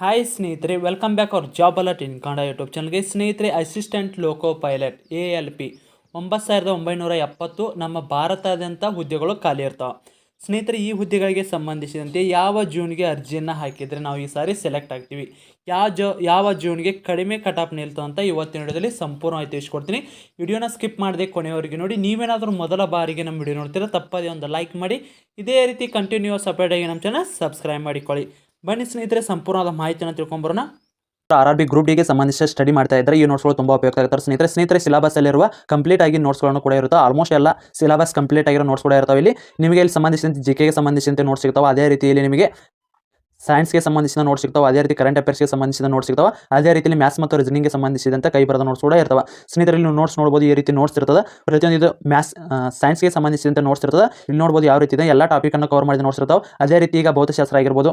Hi ಸ್ನೇಹಿತರೆ. Welcome back our job alert in Kannada YouTube ಚಾನಲ್ಗೆ ಸ್ನೇಹಿತರೆ assistant loco pilot A L P ಒಂಬತ್ತು ಸಾವಿರದ ಒಂಬೈನೂರ ಎಪ್ಪತ್ತು ನಮ್ಮ ಭಾರತದಂಥ ಹುದ್ದೆಗಳು ಖಾಲಿ ಇರ್ತಾವೆ. ಸ್ನೇಹಿತರೆ, ಈ ಹುದ್ದೆಗಳಿಗೆ ಸಂಬಂಧಿಸಿದಂತೆ ಯಾವ ಜೂನ್ಗೆ ಅರ್ಜಿಯನ್ನು ಹಾಕಿದರೆ ನಾವು ಈ ಸಾರಿ ಸೆಲೆಕ್ಟ್ ಆಗ್ತೀವಿ. ಯಾವ ಜೋ, ಯಾವ ಜೂನ್ಗೆ ಕಡಿಮೆ ಕಟಾಪ್ ನಿಲ್ತು ಅಂತ ಇವತ್ತಿನ ವಿಡಿಯೋದಲ್ಲಿ ಸಂಪೂರ್ಣವಾಗಿ ತಿಳಿಸ್ಕೊಡ್ತೀನಿ. ವಿಡಿಯೋನ ಸ್ಕಿಪ್ ಮಾಡದೆ ಕೊನೆಯವರೆಗೆ ನೋಡಿ, ನೀವೇನಾದರೂ ಮೊದಲ ಬಾರಿಗೆ ನಮ್ಮ ವಿಡಿಯೋ ನೋಡ್ತೀರಾ, ತಪ್ಪದೇ ಒಂದು ಲೈಕ್ ಮಾಡಿ. ಇದೇ ರೀತಿ ಕಂಟಿನ್ಯೂಸ್ ಅಪ್ಡೇಟ್ ಆಗಿ ನಮ್ಮ ಚಾನಲ್ ಸಬ್ಸ್ಕ್ರೈಬ್ ಮಾಡಿಕೊಳ್ಳಿ. ಬನ್ನಿ ಸ್ನೇಹಿತರೆ, ಸಂಪೂರ್ಣವಾದ ಮಾಹಿತಿಯನ್ನು ತಿಳ್ಕೊಂಬರೋಣ. ಆರ್ ಆರ್ ಬಿ ಗ್ರೂಪ್ ಡಿಗೆ ಸಂಬಂಧಿಸಿದ ಸ್ಟಡಿ ಮಾಡ್ತಾ ಇದ್ದಾರೆ ಈ ನೋಟ್ಸ್ಗಳು ತುಂಬ ಉಪಯೋಗ ಆಗುತ್ತೆ ಸ್ನೇಹಿತರೆ ಸ್ನೇಹಿತರೆ ಸಿಲಬಸ್ ಅಲ್ಲಿರುವ ಕಂಪ್ಲೀಟ್ ಆಗಿ ನೋಟ್ಸ್ಗಳನ್ನು ಕೂಡ ಇರುತ್ತೆ. ಆಲ್ಮೋಸ್ಟ್ ಎಲ್ಲ ಸಿಲಬಸ್ ಕಂಪ್ಲೀಟ್ ಆಗಿರೋ ನೋಟ್ಸ್ ಕೂಡ ಇರ್ತಾವೆ. ಇಲ್ಲಿ ನಿಮಗೆ ಇಲ್ಲಿ ಸಂಬಂಧಿಸಿದಂತೆ ಜಿ ಕೆಗೆ ಸಂಬಂಧಿಸಿದಂತೆ ನೋಟ್ಸ್ ಸಿಗ್ತಾವೆ. ಅದೇ ರೀತಿಯಲ್ಲಿ ನಿಮಗೆ ಸೈನ್ಸ್ಗೆ ಸಂಬಂಧಿಸಿದ ನೋಟ್ಸ್ ಸಿಗ್ತಾವೆ. ಅದೇ ರೀತಿ ಕರೆಂಟ್ ಅಫೇರ್ಸ್ಗೆ ಸಂಬಂಧಿಸಿದ ನೋಟ್ಸ್ ಸಿಗ್ತಾವೆ. ಅದೇ ರೀತಿಯಲ್ಲಿ ಮ್ಯಾಥ್ಸ್ ಮತ್ತು ರೀಸನಿಂಗ್ಗೆ ಸಂಬಂಧಿಸಿದಂತೆ ಕೈ ಬರದ ನೋಟ್ಸ್ ಕೂಡ ಇರ್ತವೆ. ಸ್ನೇಹಿತರಲ್ಲಿ ನೋಟ್ಸ್ ನೋಡ್ಬೋದು ಈ ರೀತಿ ನೋಟ್ಸ್ ಇರ್ತದೆ. ಪ್ರತಿಯೊಂದು ಮ್ಯಾಥ್ಸ್ ಸೈನ್ಸ್ಗೆ ಸಂಬಂಧಿಸಿದಂತೆ ನೋಟ್ಸ್ ಇರ್ತದೆ. ಇಲ್ಲಿ ನೋಡ್ಬೋದು ಯಾವ ರೀತಿ ಇದೆ. ಎಲ್ಲ ಟಾಪಿಕನ್ನು ಕವರ್ ಮಾಡಿದ ನೋಟ್ಸ್ ಇರ್ತಾವೆ. ಅದೇ ರೀತಿ ಈಗ ಭೌತಶಾಸ್ತ್ರ ಆಗಿರ್ಬೋದು.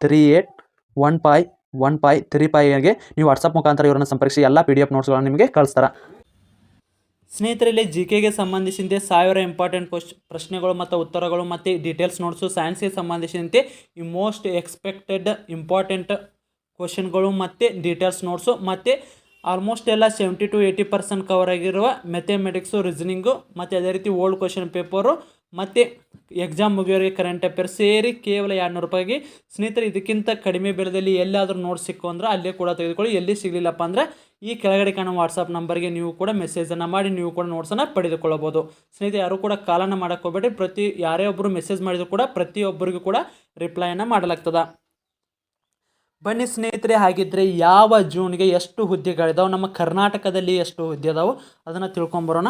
three eight one five one five three ಫೈಗೆ ನೀವು ವಾಟ್ಸಪ್ ಮುಖಾಂತರ ಇವರನ್ನು ಸಂಪರ್ಕಿಸಿ, ಎಲ್ಲ ಪಿ ಡಿ ಎಫ್ ನೋಟ್ಸ್ಗಳನ್ನು ನಿಮಗೆ ಕಳಿಸ್ತಾರೆ. ಸ್ನೇಹಿತರಲ್ಲಿ ಜಿ ಕೆಗೆ ಸಂಬಂಧಿಸಿದಂತೆ ಸಾವಿರ ಇಂಪಾರ್ಟೆಂಟ್ ಕ್ವಶ್ ಪ್ರಶ್ನೆಗಳು ಮತ್ತು ಉತ್ತರಗಳು ಮತ್ತು ಡೀಟೇಲ್ಸ್ ನೋಟ್ಸು ಸೈನ್ಸ್ಗೆ ಸಂಬಂಧಿಸಿದಂತೆ ಈ ಮೋಸ್ಟ್ ಎಕ್ಸ್ಪೆಕ್ಟೆಡ್ ಇಂಪಾರ್ಟೆಂಟ್ ಕ್ವಶನ್ಗಳು ಮತ್ತು ಡೀಟೇಲ್ಸ್ ನೋಟ್ಸು ಮತ್ತು ಆಲ್ಮೋಸ್ಟ್ ಎಲ್ಲ seventy to eighty percent cover ಆಗಿರುವ ಮೆಥೆಮೆಟಿಕ್ಸು ರೀಸನಿಂಗು ಮತ್ತು ಅದೇ ರೀತಿ ಓಲ್ಡ್ ಕ್ವಶನ್ ಪೇಪರು ಮತ್ತು ಎಕ್ಸಾಮ್ ಮುಗಿಯೋರಿಗೆ ಕರೆಂಟ್ ಅಫೇರ್ ಸೇರಿ ಕೇವಲ ಎರಡುನೂರು ರೂಪಾಯಿಗೆ. ಸ್ನೇಹಿತರೆ, ಇದಕ್ಕಿಂತ ಕಡಿಮೆ ಬೆಲೆದಲ್ಲಿ ಎಲ್ಲಾದರೂ ನೋಟ್ ಸಿಕ್ಕು ಅಂದ್ರೆ ಅಲ್ಲೇ ಕೂಡ ತೆಗೆದುಕೊಳ್ಳಿ. ಎಲ್ಲಿ ಸಿಗಲಿಲ್ಲಪ್ಪ ಅಂದರೆ ಈ ಕೆಳಗಡೆ ಕಾಣೋ ವಾಟ್ಸಪ್ ನಂಬರ್ಗೆ ನೀವು ಕೂಡ ಮೆಸೇಜನ್ನು ಮಾಡಿ, ನೀವು ಕೂಡ ನೋಟ್ಸನ್ನು ಪಡೆದುಕೊಳ್ಳಬಹುದು. ಸ್ನೇಹಿತರೆ, ಯಾರು ಕೂಡ ಕಾಲನ್ನು ಮಾಡೋಕ್ಕೆ ಹೋಗಬೇಡಿ ಪ್ರತಿ ಯಾರೇ ಒಬ್ಬರು ಮೆಸೇಜ್ ಮಾಡಿದ್ರು ಕೂಡ ಪ್ರತಿಯೊಬ್ಬರಿಗೂ ಕೂಡ ರಿಪ್ಲೈಯನ್ನು ಮಾಡಲಾಗ್ತದೆ. ಬನ್ನಿ ಸ್ನೇಹಿತರೆ, ಹಾಗಿದ್ರೆ ಯಾವ ಜೂನ್ಗೆ ಎಷ್ಟು ಹುದ್ದೆಗಳಿದಾವೆ? ನಮ್ಮ ಕರ್ನಾಟಕದಲ್ಲಿ ಎಷ್ಟು ಹುದ್ದೆ ಅದಾವೆ? ಅದನ್ನು ತಿಳ್ಕೊಂಬರೋಣ.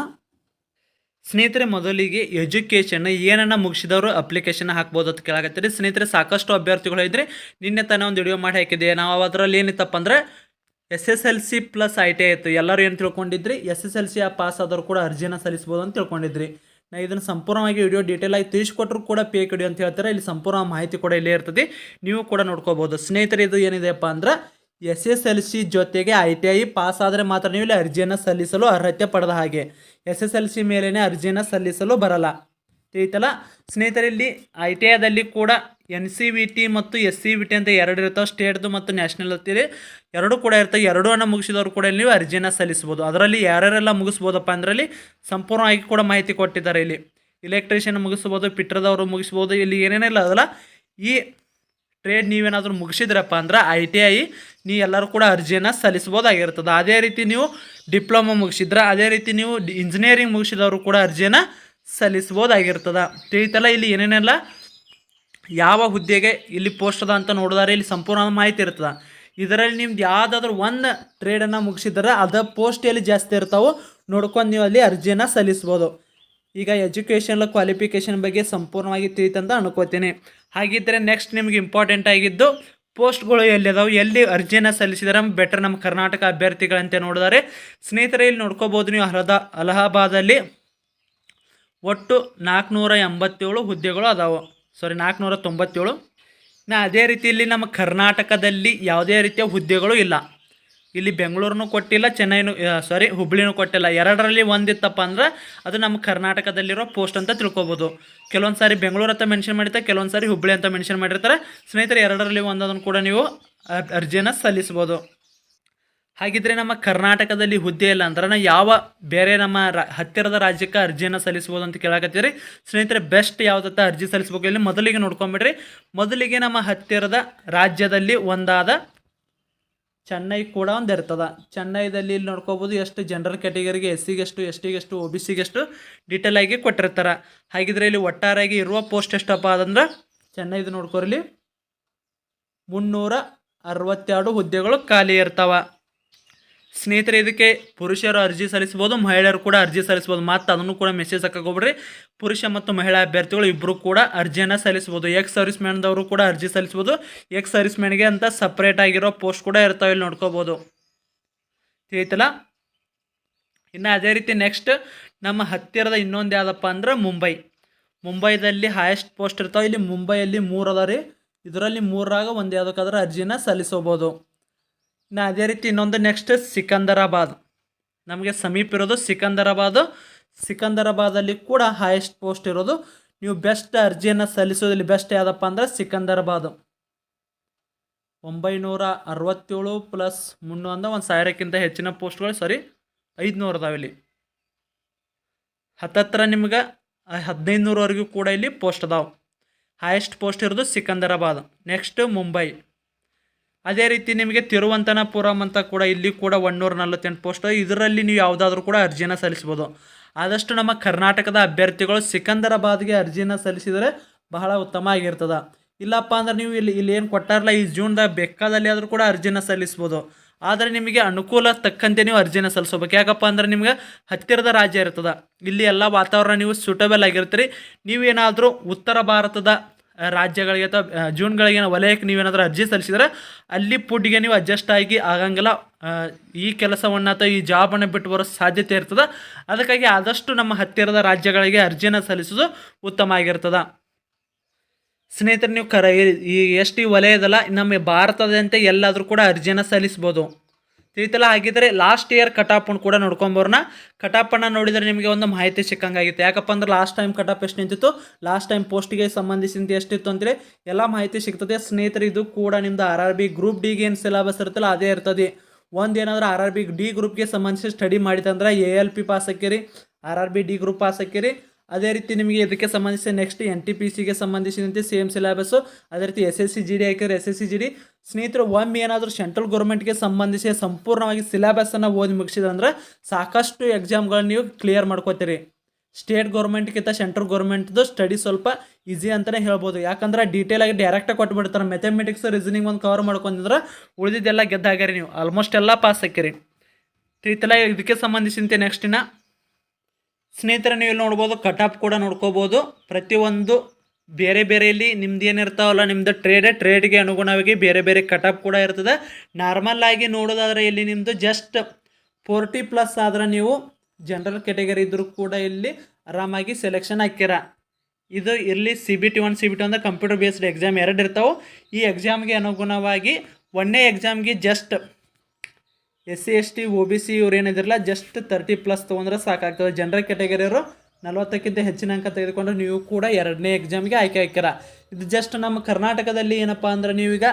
ಸ್ನೇಹಿತರೆ, ಮೊದಲಿಗೆ ಎಜುಕೇಷನ್ ಏನನ್ನ ಮುಗಿಸಿದವರು ಅಪ್ಲಿಕೇಶನ್ ಹಾಕ್ಬೋದು ಅಂತ ಕೇಳಾಕತ್ತೀರಿ. ಸ್ನೇಹಿತರೆ, ಸಾಕಷ್ಟು ಅಭ್ಯರ್ಥಿಗಳು ಇದ್ರೆ ನಿನ್ನೆ ತಾನೇ ಒಂದು ವಿಡಿಯೋ ಮಾಡಿ ಹಾಕಿದ್ದೆ. ನಾವು ಅದರಲ್ಲಿ ಏನಿತ್ತಪ್ಪ ಅಂದರೆ S S L C plus I T ಆಯಿತು ಎಲ್ಲರೂ ಏನು ತಿಳ್ಕೊಂಡಿದ್ರಿ? S S L C pass ಆದವರು ಕೂಡ ಅರ್ಜಿನ ಸಲ್ಲಿಸ್ಬೋದು ಅಂತ ತಿಳ್ಕೊಂಡಿದ್ರಿ. ನಾ ಇದನ್ನು ಸಂಪೂರ್ಣವಾಗಿ ವಿಡಿಯೋ ಡೀಟೇಲ್ ಆಗಿ ತಿಳಿಸ್ಕೊಟ್ರು ಕೂಡ ಪೇಕ್ ವಿಡಿಯೋ ಅಂತ ಹೇಳ್ತಾರೆ. ಇಲ್ಲಿ ಸಂಪೂರ್ಣ ಮಾಹಿತಿ ಕೂಡ ಇಲ್ಲೇ ಇರ್ತದೆ. ನೀವು ಕೂಡ ನೋಡ್ಕೋಬೋದು. ಸ್ನೇಹಿತರೆ, ಇದು ಏನಿದೆಯಪ್ಪ ಅಂದ್ರೆ ಎಸ್ ಎಸ್ ಎಲ್ ಸಿ ಜೊತೆಗೆ ಐ ಟಿ ಐ ಪಾಸ್ ಆದರೆ ಮಾತ್ರ ನೀವು ಇಲ್ಲಿ ಅರ್ಜಿಯನ್ನು ಸಲ್ಲಿಸಲು ಅರ್ಹತೆ ಪಡೆದ ಹಾಗೆ. ಎಸ್ ಎಸ್ ಎಲ್ ಸಿ ಮೇಲೇ ಅರ್ಜಿಯನ್ನು ಸಲ್ಲಿಸಲು ಬರಲ್ಲ. ತಿಳಿತಲ್ಲ? ಸ್ನೇಹಿತರೆ, ಇಲ್ಲಿ ಐ ಟಿ ಐದಲ್ಲಿ ಕೂಡ ಎನ್ ಸಿ ವಿ ಟಿ ಮತ್ತು ಎಸ್ ಸಿ ವಿ ಟಿ ಅಂತ ಎರಡು ಇರ್ತಾವೆ ಸ್ಟೇಟ್ದು ಮತ್ತು ನ್ಯಾಷನಲ್ ಅಂತೀರಿ ಎರಡೂ ಕೂಡ ಇರ್ತವೆ. ಎರಡೂ ಅನ್ನ ಮುಗಿಸಿದವರು ಕೂಡ ನೀವು ಅರ್ಜಿಯನ್ನು ಸಲ್ಲಿಸ್ಬೋದು ಅದರಲ್ಲಿ ಯಾರ್ಯಾರೆಲ್ಲ ಮುಗಿಸ್ಬೋದಪ್ಪ ಅಂದ್ರಲ್ಲಿ ಸಂಪೂರ್ಣವಾಗಿ ಕೂಡ ಮಾಹಿತಿ ಕೊಟ್ಟಿದ್ದಾರೆ ಇಲ್ಲಿ. ಇಲೆಕ್ಟ್ರಿಷಿಯನ್ ಮುಗಿಸ್ಬೋದು ಪಿಟ್ರದವರು ಮುಗಿಸ್ಬೋದು. ಇಲ್ಲಿ ಏನೇನಿಲ್ಲ ಅದಲ್ಲ ಈ ಟ್ರೇಡ್ ನೀವೇನಾದರೂ ಮುಗಿಸಿದ್ರಪ್ಪ ಅಂದ್ರೆ ಐ ಟಿ ಐ ನೀವು ಎಲ್ಲರೂ ಕೂಡ ಅರ್ಜಿಯನ್ನು ಸಲ್ಲಿಸ್ಬೋದಾಗಿರ್ತದೆ ಅದೇ ರೀತಿ ನೀವು ಡಿಪ್ಲೊಮಾ ಮುಗಿಸಿದ್ರೆ, ಅದೇ ರೀತಿ ನೀವು ಇಂಜಿನಿಯರಿಂಗ್ ಮುಗಿಸಿದವರು ಕೂಡ ಅರ್ಜಿಯನ್ನು ಸಲ್ಲಿಸ್ಬೋದಾಗಿರ್ತದೆ ತಿಳಿತಲ್ಲ ಇಲ್ಲಿ ಏನೇನೆಲ್ಲ, ಯಾವ ಹುದ್ದೆಗೆ ಇಲ್ಲಿ ಪೋಸ್ಟ್ ಅದ ಅಂತ ನೋಡಿದಾರೆ ಇಲ್ಲಿ ಸಂಪೂರ್ಣ ಮಾಹಿತಿ ಇರ್ತದೆ. ಇದರಲ್ಲಿ ನಿಮ್ದು ಯಾವುದಾದ್ರೂ ಒಂದು ಟ್ರೇಡನ್ನು ಮುಗಿಸಿದ್ರೆ, ಅದ ಪೋಸ್ಟ್ ಎಲ್ಲಿ ಜಾಸ್ತಿ ಇರ್ತಾವೋ, ನೋಡ್ಕೊಂಡು ನೀವು ಅಲ್ಲಿ ಅರ್ಜಿಯನ್ನು ಸಲ್ಲಿಸ್ಬೋದು ಈಗ ಎಜುಕೇಷನ್ ಕ್ವಾಲಿಫಿಕೇಷನ್ ಬಗ್ಗೆ ಸಂಪೂರ್ಣವಾಗಿ ತಿಳಿತಂತ ಅನ್ಕೋತೀನಿ. ಹಾಗಿದ್ದರೆ ನೆಕ್ಸ್ಟ್ ನಿಮ್ಗೆ ಇಂಪಾರ್ಟೆಂಟ್ ಆಗಿದ್ದು ಪೋಸ್ಟ್ಗಳು ಎಲ್ಲಿ ಅದಾವೆ ಎಲ್ಲಿ ಅರ್ಜಿಯನ್ನು ಸಲ್ಲಿಸಿದರೆ ಬೆಟರ್ ನಮ್ಮ ಕರ್ನಾಟಕ ಅಭ್ಯರ್ಥಿಗಳಂತೆ ನೋಡಿದರೆ. ಸ್ನೇಹಿತರೆ, ಇಲ್ಲಿ ನೋಡ್ಕೋಬೋದು ನೀವು ಅಲಹದ ಅಲಹಾಬಾದಲ್ಲಿ ಒಟ್ಟು ನಾಲ್ಕುನೂರ ಎಂಬತ್ತೇಳು ಹುದ್ದೆಗಳು ಅದಾವೆ. ಸಾರಿ ನಾಲ್ಕುನೂರ ತೊಂಬತ್ತೇಳು. ನಾ ಅದೇ ರೀತಿ ಇಲ್ಲಿ ನಮ್ಮ ಕರ್ನಾಟಕದಲ್ಲಿ ಯಾವುದೇ ರೀತಿಯ ಹುದ್ದೆಗಳು ಇಲ್ಲ. ಇಲ್ಲಿ ಬೆಂಗಳೂರನ್ನು ಕೊಟ್ಟಿಲ್ಲ, ಚೆನ್ನೈನು ಸಾರಿ ಹುಬ್ಳಿನೂ ಕೊಟ್ಟಿಲ್ಲ. ಎರಡರಲ್ಲಿ ಒಂದಿತ್ತಪ್ಪ ಅಂದ್ರೆ ಅದು ನಮ್ಮ ಕರ್ನಾಟಕದಲ್ಲಿರೋ ಪೋಸ್ಟ್ ಅಂತ ತಿಳ್ಕೊಬೋದು. ಕೆಲವೊಂದು ಸಾರಿ ಬೆಂಗಳೂರು ಅಂತ ಮೆನ್ಷನ್ ಮಾಡಿರ್ತಾರೆ, ಕೆಲವೊಂದು ಸಾರಿ ಹುಬ್ಳಿ ಅಂತ ಮೆನ್ಷನ್ ಮಾಡಿರ್ತಾರೆ. ಸ್ನೇಹಿತರೆ, ಎರಡರಲ್ಲಿ ಒಂದೊಂದು ಕೂಡ ನೀವು ಅರ್- ಅರ್ಜಿಯನ್ನು ಸಲ್ಲಿಸ್ಬೋದು. ಹಾಗಿದ್ರೆ ನಮ್ಮ ಕರ್ನಾಟಕದಲ್ಲಿ ಹುದ್ದೆ ಇಲ್ಲ ಅಂದ್ರೆ ನಾ ಯಾವ ಬೇರೆ ನಮ್ಮ ರಾ, ಹತ್ತಿರದ ರಾಜ್ಯಕ್ಕೆ ಅರ್ಜಿಯನ್ನು ಸಲ್ಲಿಸ್ಬೋದು ಅಂತ ಕೇಳಾಕತ್ತೀರಿ. ಸ್ನೇಹಿತರೆ ಬೆಸ್ಟ್ ಯಾವುದತ್ತ ಅರ್ಜಿ ಸಲ್ಲಿಸ್ಬೇಕು ಇಲ್ಲಿ ಮೊದಲಿಗೆ ನೋಡ್ಕೊಂಬಿಡ್ರಿ. ಮೊದಲಿಗೆ ನಮ್ಮ ಹತ್ತಿರದ ರಾಜ್ಯದಲ್ಲಿ ಒಂದಾದ ಚೆನ್ನೈ ಕೂಡ ಒಂದು ಇರ್ತದ. ಚೆನ್ನೈದಲ್ಲಿ ಇಲ್ಲಿ ನೋಡ್ಕೋಬೋದು ಎಷ್ಟು ಜನರಲ್ ಕ್ಯಾಟಗರಿಗೆ ಎಸ್ ಸಿಗೆಷ್ಟು ಎಸ್ ಟಿಗೆಷ್ಟು ಒ ಬಿ ಸಿಗೆಷ್ಟು ಡೀಟೇಲ್ ಆಗಿ ಕೊಟ್ಟಿರ್ತಾರೆ. ಹಾಗಿದ್ರೆ ಇಲ್ಲಿ ಒಟ್ಟಾರೆಯಾಗಿ ಇರುವ ಪೋಸ್ಟ್ ಎಷ್ಟಪ್ಪ ಅದಂದ್ರೆ ಚೆನ್ನೈದು ನೋಡ್ಕೋರಿ ಮುನ್ನೂರ ಅರವತ್ತೆರಡು ಹುದ್ದೆಗಳು ಖಾಲಿ ಇರ್ತಾವ. ಸ್ನೇಹಿತರೆ, ಇದಕ್ಕೆ ಪುರುಷರು ಅರ್ಜಿ ಸಲ್ಲಿಸ್ಬೋದು ಮಹಿಳೆಯರು ಕೂಡ ಅರ್ಜಿ ಸಲ್ಲಿಸ್ಬೋದು ಮತ್ತು ಅದನ್ನು ಕೂಡ ಮೆಸೇಜ್ ಹಾಕೋಬಿಡ್ರಿ ಪುರುಷ ಮತ್ತು ಮಹಿಳಾ ಅಭ್ಯರ್ಥಿಗಳು ಇಬ್ಬರು ಕೂಡ ಅರ್ಜಿಯನ್ನು ಸಲ್ಲಿಸ್ಬೋದು ಎಕ್ಸ್ ಸರ್ವಿಸ್ ಮ್ಯಾನ್ದವರು ಕೂಡ ಅರ್ಜಿ ಸಲ್ಲಿಸ್ಬೋದು ಎಕ್ಸ್ ಸರ್ವಿಸ್ ಮ್ಯಾನ್ಗೆ ಅಂತ ಸಪ್ರೇಟ್ ಆಗಿರೋ ಪೋಸ್ಟ್ ಕೂಡ ಇರ್ತಾವೆ, ಇಲ್ಲಿ ನೋಡ್ಕೋಬೋದು. ತಿಳಿತಲ್ಲ? ಇನ್ನು ಅದೇ ರೀತಿ ನೆಕ್ಸ್ಟ್ ನಮ್ಮ ಹತ್ತಿರದ ಇನ್ನೊಂದು ಯಾವುದಪ್ಪ ಅಂದ್ರೆ ಮುಂಬೈ. ಮುಂಬೈದಲ್ಲಿ ಹೈಯೆಸ್ಟ್ ಪೋಸ್ಟ್ ಇರ್ತಾವೆ. ಇಲ್ಲಿ ಮುಂಬೈಯಲ್ಲಿ ಮೂರು ಅದ ರೀ. ಇದರಲ್ಲಿ ಮೂರಾಗ ಒಂದು ಯಾವುದಕ್ಕಾದ್ರೆ ಅರ್ಜಿನ ಸಲ್ಲಿಸಬಹುದು. ಇನ್ನು ಅದೇ ರೀತಿ ಇನ್ನೊಂದು ನೆಕ್ಸ್ಟ್ ಸಿಕಂದರಾಬಾದ್. ನಮಗೆ ಸಮೀಪ ಇರೋದು ಸಿಕಂದರಾಬಾದ್. ಸಿಕಂದರಾಬಾದಲ್ಲಿ ಕೂಡ ಹೈಯೆಸ್ಟ್ ಪೋಸ್ಟ್ ಇರೋದು. ನೀವು ಬೆಸ್ಟ್ ಅರ್ಜಿಯನ್ನು ಸಲ್ಲಿಸೋದಲ್ಲಿ ಬೆಸ್ಟ್ ಯಾವುದಪ್ಪ ಅಂದ್ರೆ ಸಿಕಂದರಾಬಾದ್. ಒಂಬೈನೂರ ಅರವತ್ತೇಳು ಪ್ಲಸ್ ಮುನ್ನೂರು ಅಂದರೆ ಒಂದು ಸಾವಿರಕ್ಕಿಂತ ಹೆಚ್ಚಿನ ಪೋಸ್ಟ್ಗಳು ಸಾರಿ ಐದುನೂರು ಅದಾವೆ ಇಲ್ಲಿ. ಹತ್ತತ್ರ ನಿಮ್ಗೆ ಹದಿನೈದು ಕೂಡ ಇಲ್ಲಿ ಪೋಸ್ಟ್ ಅದಾವೆ. ಹೈಯೆಸ್ಟ್ ಪೋಸ್ಟ್ ಇರೋದು ಸಿಕಂದರಾಬಾದ್. ನೆಕ್ಸ್ಟ್ ಮುಂಬೈ. ಅದೇ ರೀತಿ ನಿಮಗೆ ತಿರುವಂತನಪುರಂ ಅಂತ ಕೂಡ ಇಲ್ಲಿ ಕೂಡ ಒನ್ನೂರ ನಲವತ್ತೆಂಟು ಪೋಸ್ಟ್ ಇದರಲ್ಲಿ ನೀವು ಯಾವುದಾದ್ರೂ ಕೂಡ ಅರ್ಜಿನ ಸಲ್ಲಿಸ್ಬೋದು ಆದಷ್ಟು ನಮ್ಮ ಕರ್ನಾಟಕದ ಅಭ್ಯರ್ಥಿಗಳು ಸಿಕಂದರಾಬಾದ್ಗೆ ಅರ್ಜಿನ ಸಲ್ಲಿಸಿದರೆ ಬಹಳ ಉತ್ತಮ ಆಗಿರ್ತದೆ. ಇಲ್ಲಪ್ಪ ಅಂದ್ರೆ ನೀವು ಇಲ್ಲಿ ಇಲ್ಲಿ ಏನು ಕೊಟ್ಟಾರಲ್ಲ, ಈ ಜೂನ್ದಾಗ ಬೆಕ್ಕದಲ್ಲಿ ಆದರೂ ಕೂಡ ಅರ್ಜಿನ ಸಲ್ಲಿಸ್ಬೋದು ಆದರೆ ನಿಮಗೆ ಅನುಕೂಲ ತಕ್ಕಂತೆ ನೀವು ಅರ್ಜಿನ ಸಲ್ಲಿಸ್ಬೇಕು. ಯಾಕಪ್ಪ ಅಂದ್ರೆ ನಿಮ್ಗೆ ಹತ್ತಿರದ ರಾಜ್ಯ ಇರ್ತದೆ. ಇಲ್ಲಿ ಎಲ್ಲ ವಾತಾವರಣ ನೀವು ಸೂಟಬಲ್ ಆಗಿರ್ತೀರಿ. ನೀವೇನಾದರೂ ಉತ್ತರ ಭಾರತದ ರಾಜ್ಯಗಳಿಗೆ ಅಥವಾ ಜೂನ್ಗಳಿಗೆ ವಲಯಕ್ಕೆ ನೀವೇನಾದರೂ ಅರ್ಜಿ ಸಲ್ಲಿಸಿದರೆ ಅಲ್ಲಿ ಫುಡ್ಗೆ ನೀವು ಅಡ್ಜಸ್ಟ್ ಆಗಿ ಆಗಂಗಿಲ್ಲ. ಈ ಕೆಲಸವನ್ನು ಅಥವಾ ಈ ಜಾಬನ್ನು ಬಿಟ್ಟು ಬರೋ ಸಾಧ್ಯತೆ ಇರ್ತದೆ. ಅದಕ್ಕಾಗಿ ಆದಷ್ಟು ನಮ್ಮ ಹತ್ತಿರದ ರಾಜ್ಯಗಳಿಗೆ ಅರ್ಜಿನ ಸಲ್ಲಿಸೋದು ಉತ್ತಮ ಆಗಿರ್ತದೆ. ಸ್ನೇಹಿತರೆ, ನೀವು ಕರ, ಈ- ಎಷ್ಟು ಈ ವಲಯದಲ್ಲ, ನಮ್ಮ ಭಾರತದಂತೆ ಎಲ್ಲಾದರೂ ಕೂಡ ಅರ್ಜಿನ ಸಲ್ಲಿಸ್ಬೋದು. ತಿಳಿತಲ್ಲ ಹಾಗಿದ್ರೆ ಲಾಸ್ಟ್ ಇಯರ್ ಕಟಾಪ್ ಅನ್ನು ಕೂಡ ನೋಡ್ಕೊಂಬರೋಣ ಕಟಾಪನ್ನು ನೋಡಿದರೆ ನಿಮಗೆ ಒಂದು ಮಾಹಿತಿ ಸಿಕ್ಕಂಗಾಗಿತ್ತು. ಯಾಕಪ್ಪ ಅಂದ್ರೆ ಲಾಸ್ಟ್ ಟೈಮ್ ಕಟಾಪ್ ಎಷ್ಟು ನಿಂತಿತ್ತು? ಲಾಸ್ಟ್ ಟೈಮ್ ಪೋಸ್ಟಿಗೆ ಸಂಬಂಧಿಸಿದಂತೆ ಎಷ್ಟಿತ್ತು ಅಂದರೆ ಎಲ್ಲ ಮಾಹಿತಿ ಸಿಗ್ತದೆ. ಸ್ನೇಹಿತರೆ, ಇದು ಕೂಡ ನಿಮ್ದು ಆರ್ ಆರ್ ಬಿ ಗ್ರೂಪ್ ಡಿಗೆ ಏನು ಸಿಲೆಬಸ್ ಇರುತ್ತಲ್ಲ ಅದೇ ಇರ್ತದೆ. ಒಂದು ಏನಾದರೂ ಆರ್ ಆರ್ ಬಿ ಡಿ ಗ್ರೂಪ್ಗೆ ಸಂಬಂಧಿಸಿ ಸ್ಟಡಿ ಮಾಡಿದಂದ್ರೆ ಎ ಎಲ್ ಪಿ ಪಾಸ್ ಹಾಕಿರಿ. R R B D group pass ಹಾಕಿರಿ. ಅದೇ ರೀತಿ ನಿಮಗೆ ಇದಕ್ಕೆ ಸಂಬಂಧಿಸಿದ ನೆಕ್ಸ್ಟ್ ಎನ್ ಟಿ ಪಿ ಸಿಗೆ ಸಂಬಂಧಿಸಿದಂತೆ ಸೇಮ್ ಸಿಲೆಬಸ್ಸು ಅದೇ ರೀತಿ S S C G D ಹಾಕಿದ್ರೆ S S C G D ಸ್ನೇಹಿತರು ಒಮ್ಮೆ ಏನಾದರೂ ಸೆಂಟ್ರಲ್ ಗೌರ್ಮೆಂಟ್ಗೆ ಸಂಬಂಧಿಸಿದ ಸಂಪೂರ್ಣವಾಗಿ ಸಿಲೆಬಸ್ಸನ್ನು ಓದಿ ಮುಗಿಸಿದಂದ್ರೆ ಸಾಕಷ್ಟು ಎಕ್ಸಾಮ್ಗಳನ್ನ ನೀವು ಕ್ಲಿಯರ್ ಮಾಡ್ಕೋತೀರಿ. ಸ್ಟೇಟ್ ಗೌರ್ಮೆಂಟ್ಗಿಂತ ಸೆಂಟ್ರಲ್ ಗೌರ್ಮೆಂಟ್ದು ಸ್ಟಡಿ ಸ್ವಲ್ಪ ಈಸಿ ಅಂತಲೇ ಹೇಳ್ಬೋದು. ಯಾಕಂದ್ರೆ ಡೀಟೇಲ್ ಆಗಿ ಡೈರೆಕ್ಟಾಗಿ ಕೊಟ್ಬಿಡ್ತಾರೆ. ಮೆಥಮೆಟಿಕ್ಸ್ ರೀಸನಿಂಗ್ ಒಂದು ಕವರ್ ಮಾಡ್ಕೊಂಡಿದ್ರೆ ಉಳಿದಿದ್ದೆಲ್ಲ ಗೆದ್ದಾಗ್ಯಾರಿ ನೀವು. ಆಲ್ಮೋಸ್ಟ್ ಎಲ್ಲ ಪಾಸ್ ಹಾಕಿರಿ ತಿಳಿತಲ್ಲ ಇದಕ್ಕೆ ಸಂಬಂಧಿಸಿದಂತೆ ನೆಕ್ಸ್ಟಿನ ಸ್ನೇಹಿತರೆ ನೀವು ಇಲ್ಲಿ ನೋಡ್ಬೋದು, ಕಟಾಪ್ ಕೂಡ ನೋಡ್ಕೋಬೋದು. ಪ್ರತಿಯೊಂದು ಬೇರೆ ಬೇರೆಯಲ್ಲಿ ನಿಮ್ದು ಏನಿರ್ತಾವಲ್ಲ ನಿಮ್ಮದು ಟ್ರೇಡ್ ಟ್ರೇಡ್ಗೆ ಅನುಗುಣವಾಗಿ ಬೇರೆ ಬೇರೆ ಕಟಾಪ್ ಕೂಡ ಇರ್ತದೆ. ನಾರ್ಮಲ್ ಆಗಿ ನೋಡೋದಾದರೆ ಇಲ್ಲಿ ನಿಮ್ಮದು ಜಸ್ಟ್ ಫೋರ್ಟಿ ಪ್ಲಸ್ ಆದ್ರೆ ನೀವು ಜನರಲ್ ಕೆಟಗರಿ ಇದ್ರೂ ಕೂಡ ಇಲ್ಲಿ ಆರಾಮಾಗಿ ಸೆಲೆಕ್ಷನ್ ಹಾಕ್ಯಾರ ಇದು ಇಲ್ಲಿ C B T one C B T ಅಂದ್ರೆ ಕಂಪ್ಯೂಟರ್ ಬೇಸ್ಡ್ ಎಕ್ಸಾಮ್ ಎರಡು ಇರ್ತಾವೆ. ಈ ಎಕ್ಸಾಮ್ಗೆ ಅನುಗುಣವಾಗಿ ಒಂದೇ ಎಕ್ಸಾಮ್ಗೆ just S C S T, O B C ಇವ್ರು ಏನಿದಿರಲ್ಲ ಜಸ್ಟ್ ತರ್ಟಿ ಪ್ಲಸ್ ತೊಗೊಂಡ್ರೆ ಸಾಕಾಗ್ತದೆ. ಜನರಲ್ ಕ್ಯಾಟಗರಿಯವರು ನಲವತ್ತಕ್ಕಿಂತ ಹೆಚ್ಚಿನ ಅಂಕ ತೆಗೆದುಕೊಂಡು ನೀವು ಕೂಡ ಎರಡನೇ ಎಕ್ಸಾಮ್ಗೆ ಆಯ್ಕೆ ಆಯ್ಕರ ಇದು ಜಸ್ಟ್ ನಮ್ಮ ಕರ್ನಾಟಕದಲ್ಲಿ ಏನಪ್ಪ ಅಂದ್ರೆ ನೀವೀಗ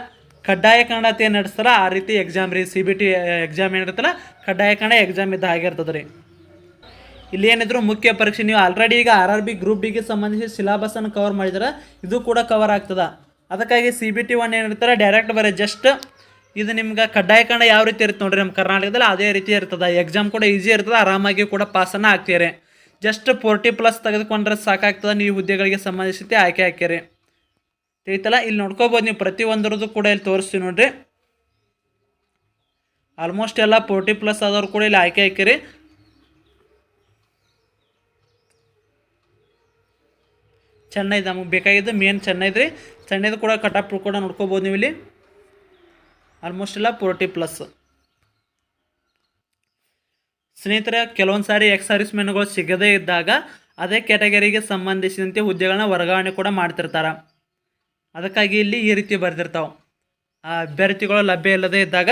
ಕಡ್ಡಾಯ ಕನ್ನಡ ಏನು ನಡೆಸ್ತಾರ? ಆ ರೀತಿ ಎಕ್ಸಾಮ್ ರೀ ಸಿ ಬಿ ಟಿ ಎಕ್ಸಾಮ್ ಏನಿರ್ತಲ್ಲ ಕಡ್ಡಾಯ ಕನ್ನಡ ಎಕ್ಸಾಮ್ ಇದ್ದ ಆಗಿರ್ತದೆ ರೀ. ಇಲ್ಲಿ ಏನಿದ್ರು ಮುಖ್ಯ ಪರೀಕ್ಷೆ, ನೀವು ಆಲ್ರೆಡಿ ಈಗ ಆರ್ ಆರ್ ಬಿ ಗ್ರೂಪ್ ಸಂಬಂಧಿಸಿದ ಸಂಬಂಧಿಸಿ ಅನ್ನು ಕವರ್ ಮಾಡಿದ್ರೆ ಇದು ಕೂಡ ಕವರ್ ಆಗ್ತದೆ. ಅದಕ್ಕಾಗಿ ಸಿ ಬಿ ಟಿ ಒನ್ ಏನಿರ್ತಾರೆ ಡೈರೆಕ್ಟ್ ಬರೀ ಜಸ್ಟ್ ಇದು ನಿಮ್ಗೆ ಕಡ್ಡಾಯ ಕನ್ನಡ ಯಾವ ರೀತಿ ಇರುತ್ತೆ ನೋಡ್ರಿ ನಮ್ಮ ಕರ್ನಾಟಕದಲ್ಲಿ ಅದೇ ರೀತಿ ಇರ್ತದೆ. ಎಕ್ಸಾಮ್ ಕೂಡ ಈಸಿ ಇರ್ತದೆ, ಆರಾಮಾಗಿ ಕೂಡ ಪಾಸನ್ನು ಆಗ್ತೀರಿ. ಜಸ್ಟ್ ಫೋರ್ಟಿ ಪ್ಲಸ್ ತೆಗೆದುಕೊಂಡ್ರೆ ಸಾಕಾಗ್ತದೆ, ನೀವು ಹುದ್ದೆಗಳಿಗೆ ಸಂಬಂಧಿಸಿದ್ದೆ ಆಯ್ಕೆ ಹಾಕ್ಯಾರಿ. ತಿಳಿತಲ್ಲ? ಇಲ್ಲಿ ನೋಡ್ಕೋಬೋದು ನೀವು ಪ್ರತಿಯೊಂದರದ್ದು ಕೂಡ ಇಲ್ಲಿ ತೋರಿಸ್ತೀವಿ ನೋಡ್ರಿ. ಆಲ್ಮೋಸ್ಟ್ ಎಲ್ಲ ಫೋರ್ಟಿ ಪ್ಲಸ್ ಆದವ್ರು ಕೂಡ ಇಲ್ಲಿ ಆಯ್ಕೆ ಹಾಕಿರಿ ಚೆನ್ನೈ ನಮಗೆ ಬೇಕಾಗಿದ್ದು ಮೇನ್ ಚೆನ್ನೈದ್ರಿ. ಚೆನ್ನೈದು ಕೂಡ ಕಟಾಪ್ ಕೂಡ ನೋಡ್ಕೋಬೋದು ನೀವು ಇಲ್ಲಿ. ಆಲ್ಮೋಸ್ಟ್ ಎಲ್ಲ ಫೋರ್ಟಿ ಪ್ಲಸ್ ಸ್ನೇಹಿತರೆ, ಕೆಲವೊಂದು ಸಾರಿ ಎಕ್ಸ್ ಸರ್ವಿಸ್ ಮೆನ್ಗಳು ಸಿಗದೇ ಇದ್ದಾಗ ಅದೇ ಕ್ಯಾಟಗರಿಗೆ ಸಂಬಂಧಿಸಿದಂತೆ ಹುದ್ದೆಗಳನ್ನ ವರ್ಗಾವಣೆ ಕೂಡ ಮಾಡ್ತಿರ್ತಾರೆ. ಅದಕ್ಕಾಗಿ ಇಲ್ಲಿ ಈ ರೀತಿ ಬರೆದಿರ್ತಾವೆ. ಆ ಅಭ್ಯರ್ಥಿಗಳು ಲಭ್ಯ ಇಲ್ಲದೇ ಇದ್ದಾಗ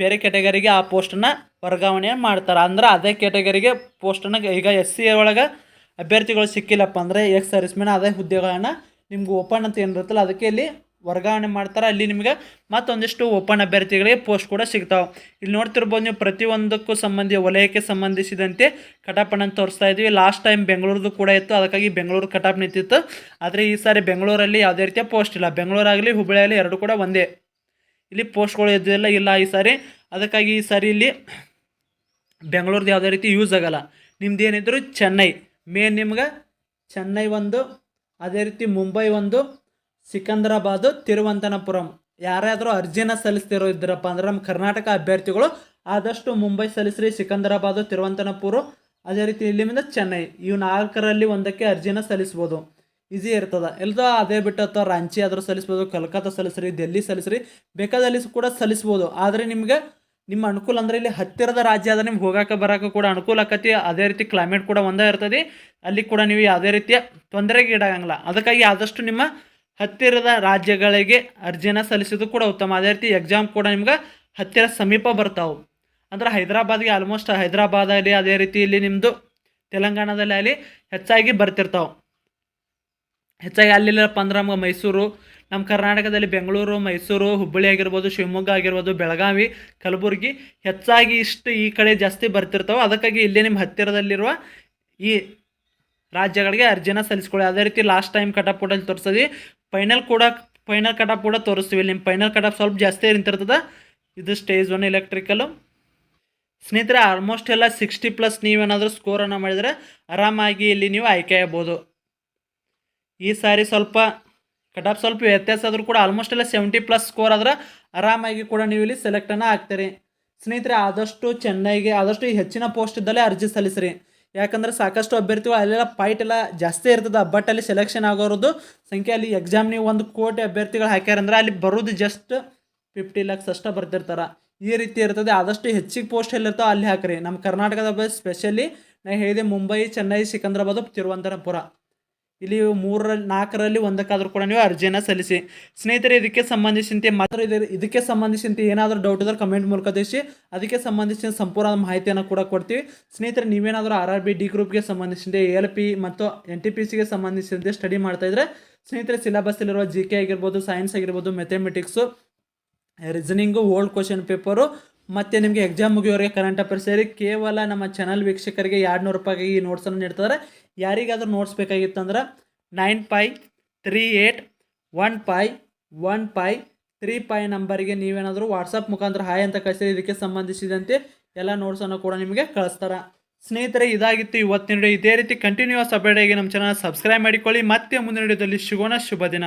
ಬೇರೆ ಕ್ಯಾಟಗರಿಗೆ ಆ ಪೋಸ್ಟನ್ನು ವರ್ಗಾವಣೆ ಮಾಡ್ತಾರೆ. ಅಂದ್ರೆ ಅದೇ ಕ್ಯಾಟಗರಿಗೆ ಪೋಸ್ಟನ್ನು ಈಗ ಎಸ್ ಸಿ ಒಳಗೆ ಅಭ್ಯರ್ಥಿಗಳು ಸಿಕ್ಕಿಲ್ಲಪ್ಪ ಅಂದರೆ ಎಕ್ಸ್ ಸರ್ವಿಸ್ ಮ್ಯಾನ್ ಅದೇ ಹುದ್ದೆಗಳನ್ನು ನಿಮ್ಗೆ ಓಪನ್ ಅಂತ ಏನಿರುತ್ತಲ್ಲ, ಅದಕ್ಕೆ ಇಲ್ಲಿ ವರ್ಗಾವಣೆ ಮಾಡ್ತಾರೆ, ಅಲ್ಲಿ ನಿಮಗೆ ಮತ್ತೊಂದಿಷ್ಟು ಓಪನ್ ಅಭ್ಯರ್ಥಿಗಳಿಗೆ ಪೋಸ್ಟ್ ಕೂಡ ಸಿಗ್ತಾವೆ. ಇಲ್ಲಿ ನೋಡ್ತಿರ್ಬೋದು ನೀವು ಪ್ರತಿಯೊಂದಕ್ಕೂ ಸಂಬಂಧಿ ವಲಯಕ್ಕೆ ಸಂಬಂಧಿಸಿದಂತೆ ಕಟಾಪನ್ನು ತೋರಿಸ್ತಾ ಇದ್ವಿ ಲಾಸ್ಟ್ ಟೈಮ್ ಬೆಂಗಳೂರದು ಕೂಡ ಇತ್ತು, ಅದಕ್ಕಾಗಿ ಬೆಂಗಳೂರು ಕಟಾಪ್ ನಿಂತಿತ್ತು. ಆದರೆ ಈ ಸಾರಿ ಬೆಂಗಳೂರಲ್ಲಿ ಯಾವುದೇ ರೀತಿಯ ಪೋಸ್ಟ್ ಇಲ್ಲ. ಬೆಂಗಳೂರಾಗಲಿ ಹುಬ್ಬಳ್ಳಿಯಲ್ಲಿ ಎರಡು ಕೂಡ ಒಂದೇ. ಇಲ್ಲಿ ಪೋಸ್ಟ್ಗಳು ಇದ್ದಿಲ್ಲ ಇಲ್ಲ ಈ ಸಾರಿ. ಅದಕ್ಕಾಗಿ ಈ ಸಾರಿ ಇಲ್ಲಿ ಬೆಂಗಳೂರದ ಯಾವುದೇ ರೀತಿ ಯೂಸ್ ಆಗಲ್ಲ. ನಿಮ್ದು ಏನಿದ್ರು ಚೆನ್ನೈ. ಮೇನ್ ನಿಮ್ಗೆ ಚೆನ್ನೈ ಒಂದು, ಅದೇ ರೀತಿ ಮುಂಬೈ ಒಂದು ಸಿಕಂದ್ರಾಬಾದು, ತಿರುವಂತನಪುರಂ. ಯಾರಾದರೂ ಅರ್ಜಿನ ಸಲ್ಲಿಸ್ತಿರೋ ಇದ್ರಪ್ಪ ಅಂದ್ರೆ ನಮ್ಮ ಕರ್ನಾಟಕ ಅಭ್ಯರ್ಥಿಗಳು ಆದಷ್ಟು ಮುಂಬೈ ಸಲ್ಲಿಸ್ರಿ, ಸಿಕಂದರಾಬಾದ್, ತಿರುವಂತನಪುರ. ಅದೇ ರೀತಿ ಇಲ್ಲಿಂದ ಚೆನ್ನೈ. ಇವು ನಾಲ್ಕರಲ್ಲಿ ಒಂದಕ್ಕೆ ಅರ್ಜಿನ ಸಲ್ಲಿಸ್ಬೋದು. ಈಸಿ ಇರ್ತದೆ. ಎಲ್ಲದ ಅದೇ ಬಿಟ್ಟು ಅಥವಾ ರಾಂಚಿ ಆದರೂ ಸಲ್ಲಿಸ್ಬೋದು, ಕಲ್ಕತ್ತಾ ಸಲ್ಲಿಸ್ರಿ ಡೆಲ್ಲಿ ಸಲ್ಲಿಸ್ರಿ. ಬೇಕಾದಲ್ಲಿ ಕೂಡ ಸಲ್ಲಿಸ್ಬೋದು. ಆದರೆ ನಿಮಗೆ ನಿಮ್ಮ ಅನುಕೂಲ ಅಂದ್ರೆ ಇಲ್ಲಿ ಹತ್ತಿರದ ರಾಜ್ಯ ಆದ್ರೆ ನಿಮ್ಗೆ ಹೋಗಾಕ ಬರೋಕೆ ಕೂಡ ಅನುಕೂಲ ಆಕತಿ. ಅದೇ ರೀತಿ ಕ್ಲೈಮೇಟ್ ಕೂಡ ಒಂದೇ ಇರ್ತದೆ. ಅಲ್ಲಿ ಕೂಡ ನೀವು ಯಾವುದೇ ರೀತಿಯ ತೊಂದರೆಗೆ ಈಡಾಗಂಗಿಲ್ಲ. ಅದಕ್ಕಾಗಿ ಆದಷ್ಟು ನಿಮ್ಮ ಹತ್ತಿರದ ರಾಜ್ಯಗಳಿಗೆ ಅರ್ಜಿನ ಸಲ್ಲಿಸೋದು ಕೂಡ ಉತ್ತಮ. ಅದೇ ರೀತಿ ಎಕ್ಸಾಮ್ ಕೂಡ ನಿಮ್ಗೆ ಹತ್ತಿರ ಸಮೀಪ ಬರ್ತಾವೆ. ಅಂದ್ರೆ ಹೈದರಾಬಾದ್ಗೆ ಆಲ್ಮೋಸ್ಟ್ ಹೈದರಾಬಾದಲ್ಲಿ ಅದೇ ರೀತಿ ಇಲ್ಲಿ ನಿಮ್ಮದು ತೆಲಂಗಾಣದಲ್ಲಿ ಅಲ್ಲಿ ಹೆಚ್ಚಾಗಿ ಬರ್ತಿರ್ತಾವೆ. ಹೆಚ್ಚಾಗಿ ಅಲ್ಲಿಲ್ಲಪ್ಪ ಅಂದ್ರೆ ನಮ್ಗೆ ಮೈಸೂರು, ನಮ್ಮ ಕರ್ನಾಟಕದಲ್ಲಿ ಬೆಂಗಳೂರು, ಮೈಸೂರು, ಹುಬ್ಬಳ್ಳಿ ಆಗಿರ್ಬೋದು, ಶಿವಮೊಗ್ಗ ಆಗಿರ್ಬೋದು, ಬೆಳಗಾವಿ, ಕಲಬುರಗಿ ಹೆಚ್ಚಾಗಿ ಇಷ್ಟು ಈ ಕಡೆ ಜಾಸ್ತಿ ಬರ್ತಿರ್ತಾವೆ. ಅದಕ್ಕಾಗಿ ಇಲ್ಲೇ ನಿಮ್ಮ ಹತ್ತಿರದಲ್ಲಿರುವ ಈ ರಾಜ್ಯಗಳಿಗೆ ಅರ್ಜಿನ ಸಲ್ಲಿಸ್ಕೊಳ್ಳಿ. ಅದೇ ರೀತಿ ಲಾಸ್ಟ್ ಟೈಮ್ ಕಟಪ್ ಕೂಡ ತೋರಿಸ್ತದೆ ಫೈನಲ್ ಕೂಡ ಫೈನಲ್ ಕಟಪ್ ಕೂಡ ತೋರಿಸ್ತೀವಿ. ನಿಮ್ಮ ಫೈನಲ್ ಕಟಪ್ ಸ್ವಲ್ಪ ಜಾಸ್ತಿ ನಿಂತಿರ್ತದೆ. ಇದು ಸ್ಟೇಜ್ ಒನ್ ಎಲೆಕ್ಟ್ರಿಕಲು ಸ್ನೇಹಿತರೆ ಆಲ್ಮೋಸ್ಟ್ ಎಲ್ಲ ಸಿಕ್ಸ್ಟಿ ಪ್ಲಸ್ ನೀವೇನಾದರೂ ಸ್ಕೋರನ್ನು ಮಾಡಿದರೆ ಆರಾಮಾಗಿ ಇಲ್ಲಿ ನೀವು ಆಯ್ಕೆ ಆಗ್ಬೋದು. ಈ ಸಾರಿ ಸ್ವಲ್ಪ ಕಟಾಪ್ ಸ್ವಲ್ಪ ವ್ಯತ್ಯಾಸ ಆದರೂ ಕೂಡ ಆಲ್ಮೋಸ್ಟ್ ಎಲ್ಲ ಸೆವೆಂಟಿ ಪ್ಲಸ್ ಸ್ಕೋರ್ ಆದ್ರೆ ಆರಾಮಾಗಿ ಕೂಡ ನೀವು ಇಲ್ಲಿ ಸೆಲೆಕ್ಟನ್ನು ಆಗ್ತೀರಿ. ಸ್ನೇಹಿತರೆ, ಆದಷ್ಟು ಚೆನ್ನೈಗೆ, ಆದಷ್ಟು ಹೆಚ್ಚಿನ ಪೋಸ್ಟ್ ಇದ್ದಲ್ಲೇ ಅರ್ಜಿ ಸಲ್ಲಿಸ್ರಿ. ಯಾಕಂದ್ರೆ ಸಾಕಷ್ಟು ಅಭ್ಯರ್ಥಿಗಳು ಅಲ್ಲೆಲ್ಲ ಫೈಟ್ ಎಲ್ಲ ಜಾಸ್ತಿ ಇರ್ತದೆ ಬಟ್ ಅಲ್ಲಿ ಸೆಲೆಕ್ಷನ್ ಆಗೋರದ್ದು ಸಂಖ್ಯೆ ಅಲ್ಲಿ ಎಕ್ಸಾಮ್ ನೀವು ಒಂದು ಕೋಟಿ ಅಭ್ಯರ್ಥಿಗಳು ಹಾಕ್ಯಾರಂದ್ರೆ ಅಲ್ಲಿ ಬರೋದು ಜಸ್ಟ್ ಫಿಫ್ಟಿ ಲ್ಯಾಕ್ಸ್ ಅಷ್ಟೇ ಬರ್ತಿರ್ತಾರೆ ಈ ರೀತಿ ಇರ್ತದೆ, ಆದಷ್ಟು ಹೆಚ್ಚಿಗೆ ಪೋಸ್ಟ್ ಎಲ್ಲಿರ್ತಾವೆ ಅಲ್ಲಿ ಹಾಕ್ರಿ. ನಮ್ಮ ಕರ್ನಾಟಕದ ಬಸ್ ಸ್ಪೆಷಲಿ ನಾನು ಹೇಳಿದೆ ಮುಂಬೈ ಚೆನ್ನೈ ಸಿಕಂದ್ರಾಬಾದ್ ತಿರುವನಂತಪುರ ಇಲ್ಲಿ ಮೂರರಲ್ಲಿ, ನಾಲ್ಕರಲ್ಲಿ ಒಂದಕ್ಕಾದರೂ ಕೂಡ ನೀವು ಅರ್ಜಿಯನ್ನು ಸಲ್ಲಿಸಿ. ಸ್ನೇಹಿತರೆ, ಇದಕ್ಕೆ ಸಂಬಂಧಿಸಿದಂತೆ ಮಾತ್ರ ಇದರ ಇದಕ್ಕೆ ಸಂಬಂಧಿಸಿದಂತೆ ಏನಾದರೂ ಡೌಟ್ ಇದ್ದರೆ ಕಮೆಂಟ್ ಮೂಲಕ ತಿಳಿಸಿ. ಅದಕ್ಕೆ ಸಂಬಂಧಿಸಿದ ಸಂಪೂರ್ಣ ಮಾಹಿತಿಯನ್ನು ಕೂಡ ಕೊಡ್ತೀವಿ. ಸ್ನೇಹಿತರೆ, ನೀವೇನಾದರೂ ಆರ್ ಆರ್ ಬಿ ಡಿ ಗ್ರೂಪ್ಗೆ ಸಂಬಂಧಿಸಿದಂತೆ ಎ ಎಲ್ ಪಿ ಮತ್ತು ಎನ್ ಟಿ ಪಿ ಸಿಗೆ ಸಂಬಂಧಿಸಿದಂತೆ ಸ್ಟಡಿ ಮಾಡ್ತಾ ಇದ್ರೆ, ಸ್ನೇಹಿತರೆ ಸಿಲೆಬಸ್ಸಲ್ಲಿರುವ ಜಿ ಕೆ ಆಗಿರ್ಬೋದು ಸೈನ್ಸ್ ಆಗಿರ್ಬೋದು mathematics reasoning old question paper ಮತ್ತು ನಿಮಗೆ ಎಕ್ಸಾಮ್ ಮುಗಿಯೋರಿಗೆ ಕರೆಂಟ್ ಅಫೇರ್ ಸೇರಿ ಕೇವಲ ನಮ್ಮ ಚಾನಲ್ ವೀಕ್ಷಕರಿಗೆ ಎರಡು ನೂರು ರೂಪಾಯಿಗೆ ಈ ನೋಟ್ಸನ್ನು ನೀಡ್ತಾರೆ ಯಾರಿಗಾದರೂ notes ಬೇಕಾಗಿತ್ತಂದ್ರೆ nine five three eight one five one five three five ನಂಬರಿಗೆ ನೀವೇನಾದರೂ ವಾಟ್ಸಪ್ ಮುಖಾಂತರ ಹಾಯ್ ಅಂತ ಕಳಿಸಿದ್ರೆ ಇದಕ್ಕೆ ಸಂಬಂಧಿಸಿದಂತೆ ಎಲ್ಲ ನೋಟ್ಸನ್ನು ಕೂಡ ನಿಮಗೆ ಕಳಿಸ್ತಾರೆ. ಸ್ನೇಹಿತರೆ, ಇದಾಗಿತ್ತು ಇವತ್ತಿನ ಇದೇ ರೀತಿ ಕಂಟಿನ್ಯೂಸ್ ಆಗಿ ನಮ್ಮ ಚಾನಲ್ ಸಬ್ಸ್ಕ್ರೈಬ್ ಮಾಡಿಕೊಳ್ಳಿ. ಮತ್ತೆ ಮುಂದಿನ ವಿಡಿಯೋದಲ್ಲಿ ಶುಭ ದಿನ.